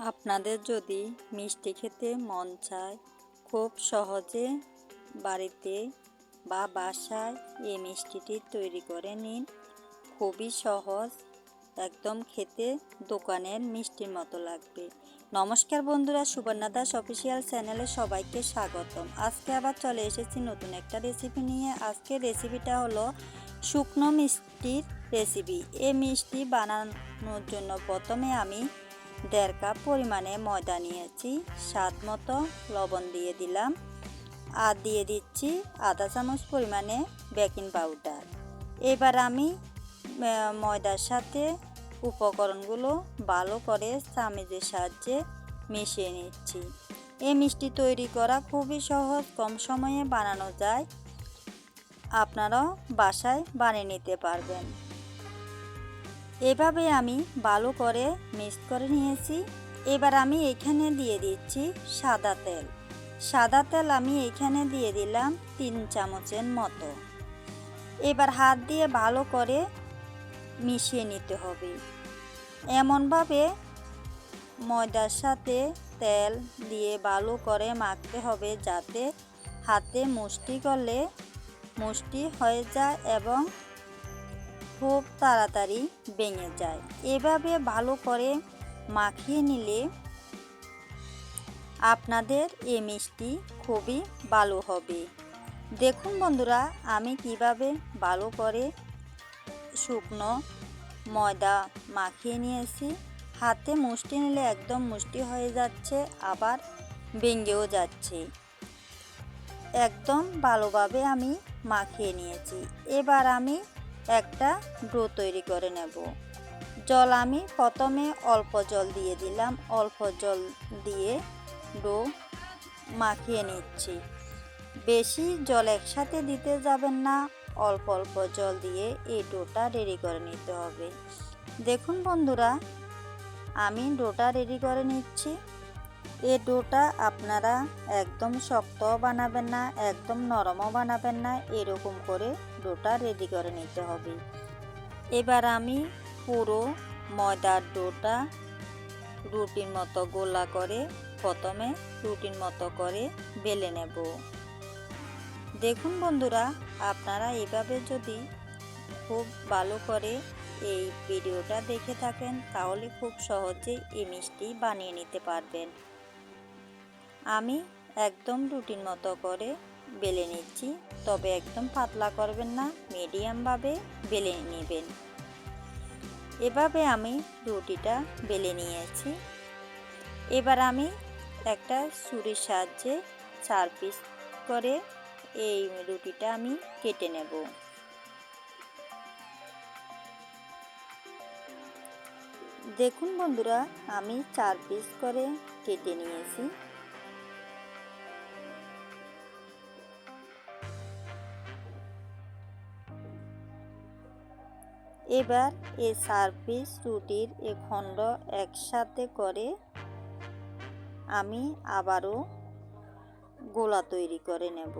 আপনাদের যদি মিষ্টি খেতে মন চায়, খুব সহজে বাড়িতে বা বাসায় এই মিষ্টিটি তৈরি করে নিন। খুবই সহজ, একদম খেতে দোকানের মিষ্টির মতো লাগবে। নমস্কার বন্ধুরা, সুবর্ণা দাস অফিসিয়াল চ্যানেলে সবাইকে স্বাগতম। আজকে আবার চলে এসেছি নতুন একটা রেসিপি নিয়ে। আজকের রেসিপিটা হলো শুকনো মিষ্টির রেসিপি এই মিষ্টি বানানোর জন্য প্রথমে আমি দেড় কাপ পরিমাণে ময়দা নিয়েছি, স্বাদ মতো লবণ দিয়ে দিলাম। আর দিয়ে দিচ্ছি আধা চামচ পরিমাণে বেকিং পাউডার। এবার আমি ময়দার সাথে উপকরণগুলো ভালো করে চামিজের সাহায্যে মিশিয়ে নিচ্ছি। এই মিষ্টি তৈরি করা খুবই সহজ, কম সময়ে বানানো যায়। আপনারাও বাসায় বানিয়ে নিতে পারবেন। এভাবে আমি ভালো করে মিক্স করে নিয়েছি। এবার আমি এখানে দিয়ে দিচ্ছি সাদা তেল। সাদা তেল আমি এখানে দিয়ে দিলাম তিন চামচের মতো। এবার হাত দিয়ে ভালো করে মিশিয়ে নিতে হবে। এমনভাবে ময়দার সাথে তেল দিয়ে ভালো করে মাখতে হবে যাতে হাতে মুষ্টি করলে মুষ্টি হয়ে যায় এবং খুব তাড়াতাড়ি ভেঙে যায়। এভাবে ভালো করে মাখিয়ে নিলে আপনাদের এই মিষ্টি খুবই ভালো হবে। দেখুন বন্ধুরা, আমি কীভাবে ভালো করে শুকনো ময়দা মাখিয়ে নিয়েছি। হাতে মুষ্টি নিলে একদম মুষ্টি হয়ে যাচ্ছে, আবার ভেঙেও যাচ্ছে। একদম ভালোভাবে আমি মাখিয়ে নিয়েছি। এবার আমি একটা ডো তৈরি করে নেব। জল আমি প্রথমে অল্প জল দিয়ে দিলাম। অল্প জল দিয়ে ডো মাখিয়ে নিচ্ছি। বেশি জল একসাথে দিতে যাবেন না। অল্প অল্প জল দিয়ে এই ডোটা রেডি করে নিতে হবে। দেখুন বন্ধুরা, আমি ডোটা রেডি করে নিচ্ছি। এই ডোটা আপনারা একদম শক্তও বানাবেন না, একদম নরমও বানাবেন না, এরকম করে ডোটা রেডি করে নিতে হবে। এবার আমি পুরো ময়দার ডোটা রুটির মতো গোলা করে প্রথমে রুটির মতো করে বেলে নেব। দেখুন বন্ধুরা, আপনারা এভাবে যদি খুব ভালো করে এই ভিডিওটা দেখে থাকেন, তাহলে খুব সহজেই এই মিষ্টি বানিয়ে নিতে পারবেন। আমি একদম রুটিন মতো করে বেলে নিচ্ছি। তবে একদম পাতলা করবেন না মিডিয়ামভাবে বেলে নেবেন। এভাবে আমি রুটিটা বেলে নিয়েছি। এবার আমি একটা ছুরির সাহায্যে চার পিস করে এই রুটিটা আমি কেটে নেব। দেখুন বন্ধুরা, আমি চার পিস করে কেটে নিয়েছি। এবার এই চার পিস রুটির এ খণ্ড একসাথে করে আমি আবারও গোলা তৈরি করে নেব।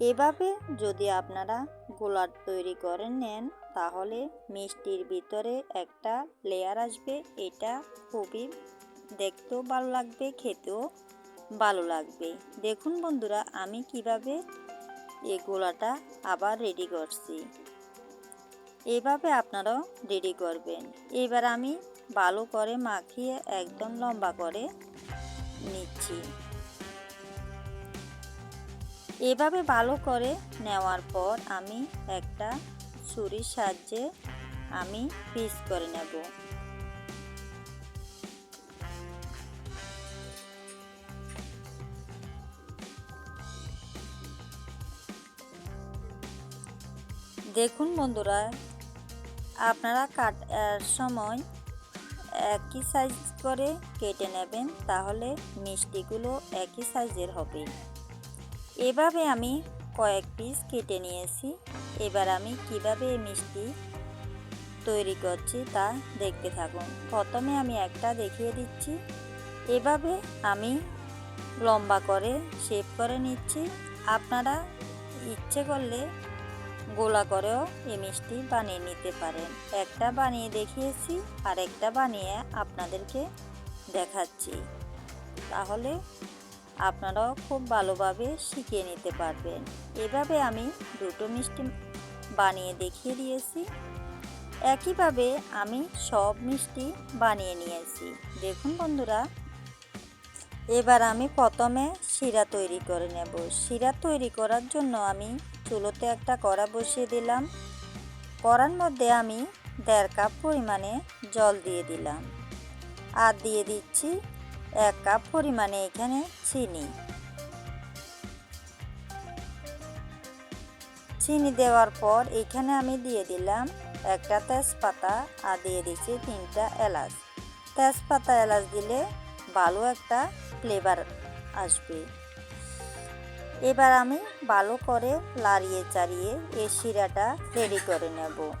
এভাবে যদি আপনারা গোলা তৈরি করে নেন, তাহলে মিষ্টির ভিতরে একটা লেয়ার আসবে। এটা খুবই দেখতেও ভালো লাগবে, খেতেও ভালো লাগবে। দেখুন বন্ধুরা, আমি কীভাবে এই গোলাটা আবার রেডি করছি। এভাবে আপনারাও রেডি করবেন। এবার আমি ভালো করে মাখিয়ে একদম লম্বা করে নিচ্ছি। এভাবে ভালো করে নেওয়ার পর আমি একটা ছুরির সাহায্যে আমি পিস করে নেব। দেখুন বন্ধুরা আপনারা কাটার সময় একই সাইজ করে কেটে নেবেন, তাহলে মিষ্টিগুলো একই সাইজের হবে। এভাবে আমি কয়েক পিস কেটে নিয়েছি। এবার আমি কীভাবে মিষ্টি তৈরি করছি তা দেখতে থাকুন। প্রথমে আমি একটা দেখিয়ে দিচ্ছি। এভাবে আমি লম্বা করে শেপ করে নিচ্ছি। আপনারা ইচ্ছে করলে গোলা করেও এই মিষ্টি বানিয়ে নিতে পারেন। একটা বানিয়ে দেখিয়েছি আর একটা বানিয়ে আপনাদেরকে দেখাচ্ছি। তাহলে আপনারাও খুব ভালোভাবে শিখিয়ে নিতে পারবেন। এভাবে আমি দুটো মিষ্টি বানিয়ে দেখিয়ে দিয়েছি। একইভাবে আমি সব মিষ্টি বানিয়ে নিয়েছি। দেখুন বন্ধুরা, এবার আমি প্রথমে শিরা তৈরি করে নেব। শিরা তৈরি করার জন্য আমি চুলোতে একটা কড়া বসিয়ে দিলাম। কড়ার মধ্যে আমি দেড় কাপ পরিমাণে জল দিয়ে দিলাম। আর দিয়ে দিচ্ছি এক কাপ পরিমাণে এখানে চিনি। চিনি দেওয়ার পর এখানে আমি দিয়ে দিলাম একটা তেজপাতা আর দিয়ে দিচ্ছি তিনটা এলাচ। তেজপাতা এলাচ দিলে ভালো একটা ফ্লেভার আসবে। এবার আমি ভালো করে লাড়িয়ে চাড়িয়ে এই শিরাটা রেডি করে নেব।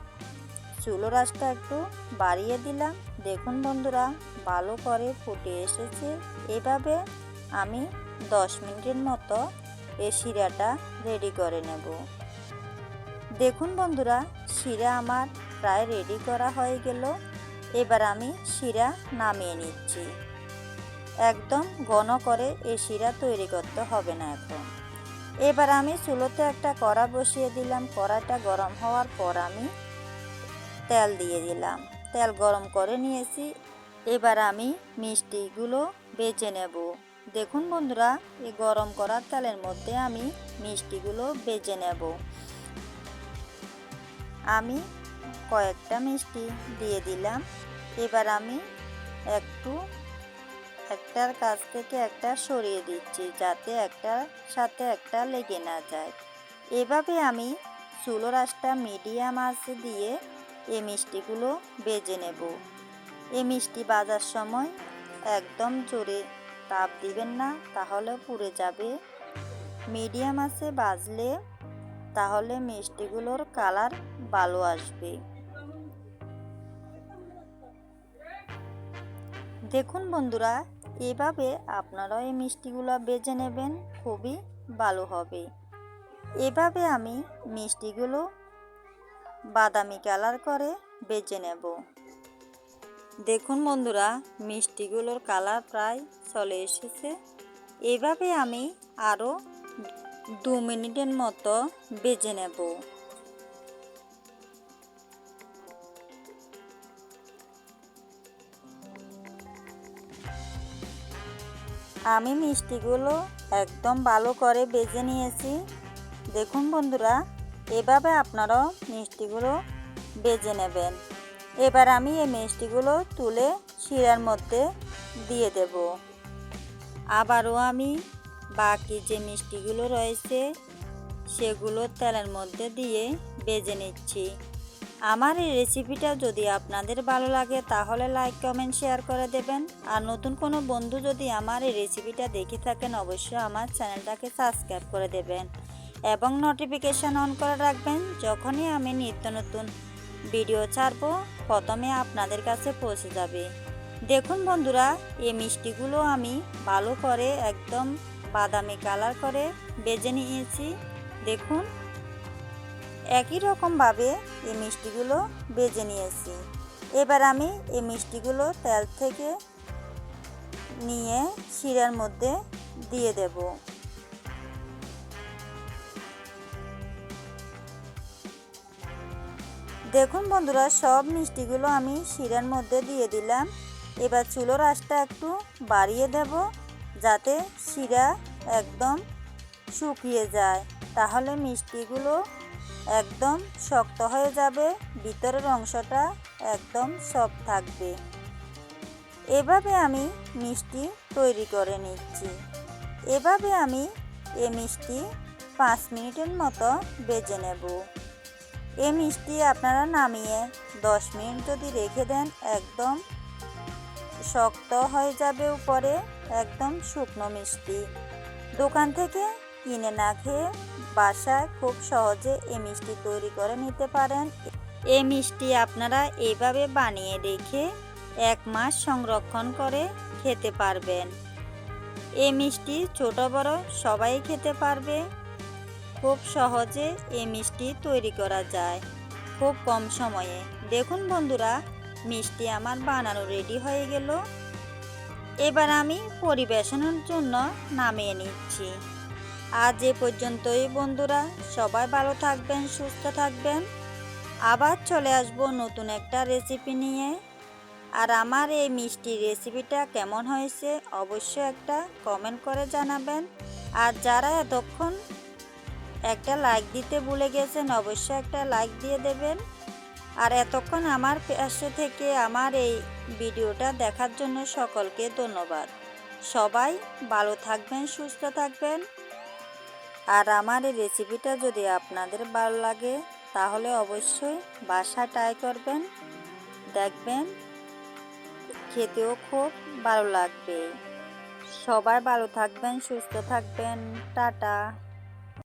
চুলো রাসটা একটু বাড়িয়ে দিলাম। দেখুন বন্ধুরা ভালো করে ফুটে এসেছে। এভাবে আমি দশ মিনিটের মতো এই শিরাটা রেডি করে নেব। দেখুন বন্ধুরা, শিরা আমার প্রায় রেডি করা হয়ে গেল। এবার আমি শিরা নামিয়ে নিচ্ছি। একদম ঘন করে এই শিরা তৈরি করতে হবে না এখন। এবার আমি চুলোতে একটা কড়া বসিয়ে দিলাম। কড়াটা গরম হওয়ার পর আমি তেল দিয়ে দিলাম। তেল গরম করে নিয়েছি। এবার আমি মিষ্টিগুলো বেছে নেব। দেখুন বন্ধুরা, এই গরম করার তেলের মধ্যে আমি মিষ্টিগুলো বেজে নেব। আমি কয়েকটা মিষ্টি দিয়ে দিলাম। এবার আমি একটু একটার কাছ থেকে একটা সরিয়ে দিচ্ছি যাতে একটার সাথে একটা লেগে না যায়। এভাবে আমি চুলো রাসটা মিডিয়াম আঁচে দিয়ে এই মিষ্টিগুলো বেজে নেব। এই মিষ্টি বাজার সময় একদম জোরে তাপ দিবেন না, তাহলে পুড়ে যাবে। মিডিয়াম আছে বাজলে তাহলে মিষ্টিগুলোর কালার ভালো আসবে। দেখুন বন্ধুরা এভাবে আপনারাও এই মিষ্টিগুলো বেজে নেবেন, খুবই ভালো হবে। এভাবে আমি মিষ্টিগুলো বাদামি কালার করে বেজে নেব। দেখুন বন্ধুরা, মিষ্টিগুলোর কালার প্রায় চলে এসেছে। এভাবে আমি আরও দু মিনিটের মতো বেজে নেব। আমি মিষ্টিগুলো একদম ভালো করে বেজে নিয়েছি। দেখুন বন্ধুরা, এভাবে আপনারাও মিষ্টিগুলো বেজে নেবেন। এবার আমি এই মিষ্টিগুলো তুলে শিরার মধ্যে দিয়ে দেব। আবারও আমি বাকি যে মিষ্টিগুলো রয়েছে, সেগুলো তেলের মধ্যে দিয়ে বেজে নিচ্ছি। আমার এই রেসিপিটা যদি আপনাদের ভালো লাগে, তাহলে লাইক কমেন্ট শেয়ার করে দেবেন। আর নতুন কোনো বন্ধু যদি আমার এই রেসিপিটা দেখে থাকেন, অবশ্যই আমার চ্যানেলটাকে সাবস্ক্রাইব করে দেবেন। এবং নোটিফিকেশান অন করে রাখবেন, যখনই আমি নিত্য নতুন ভিডিও ছাড়বো, প্রথমে আপনাদের কাছে পৌঁছে যাবে। দেখুন বন্ধুরা, এই মিষ্টিগুলো আমি ভালো করে একদম বাদামি কালার করে বেজে নিয়েছি। দেখুন একই রকমভাবে এই মিষ্টিগুলো বেজে নিয়েছি। এবার আমি এই মিষ্টিগুলো তেল থেকে নিয়ে শিরার মধ্যে দিয়ে দেব। দেখুন বন্ধুরা, সব মিষ্টিগুলো আমি শিরার মধ্যে দিয়ে দিলাম। এবার চুলোর আঁচটা একটু বাড়িয়ে দেব যাতে শিরা একদম শুকিয়ে যায়। তাহলে মিষ্টিগুলো একদম শক্ত হয়ে যাবে, ভিতরের অংশটা একদম সফট থাকবে। এভাবে আমি মিষ্টি তৈরি করে নিচ্ছি। এভাবে আমি এ মিষ্টি পাঁচ মিনিটের মতো বেজে নেব। এ মিষ্টি আপনারা নামিয়ে দশ মিনিট যদি রেখে দেন, একদম শক্ত হয়ে যাবে উপরে, একদম শুকনো মিষ্টি। দোকান থেকে কিনে না খেয়ে বাসায় খুব সহজে এই মিষ্টি তৈরি করে নিতে পারেন। এই মিষ্টি আপনারা এইভাবে বানিয়ে রেখে এক মাস সংরক্ষণ করে খেতে পারবেন। এই মিষ্টি ছোট বড় সবাই খেতে পারবে। খুব সহজে এই মিষ্টি তৈরি করা যায় খুব কম সময়ে। দেখুন বন্ধুরা, মিষ্টি আমার বানানো রেডি হয়ে গেল। এবার আমি পরিবেশনের জন্য নামিয়ে নিচ্ছি। আজ এ পর্যন্তই, বন্ধুরা। সবাই ভালো থাকবেন, সুস্থ থাকবেন। আবার চলে আসব নতুন একটা রেসিপি নিয়ে। আর আমার এই মিষ্টি রেসিপিটা কেমন হয়েছে, অবশ্যই একটা কমেন্ট করে জানাবেন। আর যারা এতক্ষণ একটা লাইক দিতে ভুলে গেছেন, অবশ্যই একটা লাইক দিয়ে দেবেন। আর এতক্ষণ আমার পাশে থেকে আমার এই ভিডিওটা দেখার জন্য সকলকে ধন্যবাদ। সবাই ভালো থাকবেন, সুস্থ থাকবেন। আর আমার এই রেসিপিটা যদি আপনাদের ভালো লাগে, তাহলে অবশ্যই বাসা ট্রাই করবেন। দেখবেন খেতেও খুব ভালো লাগবে। সবাই ভালো থাকবেন, সুস্থ থাকবেন। টাটা।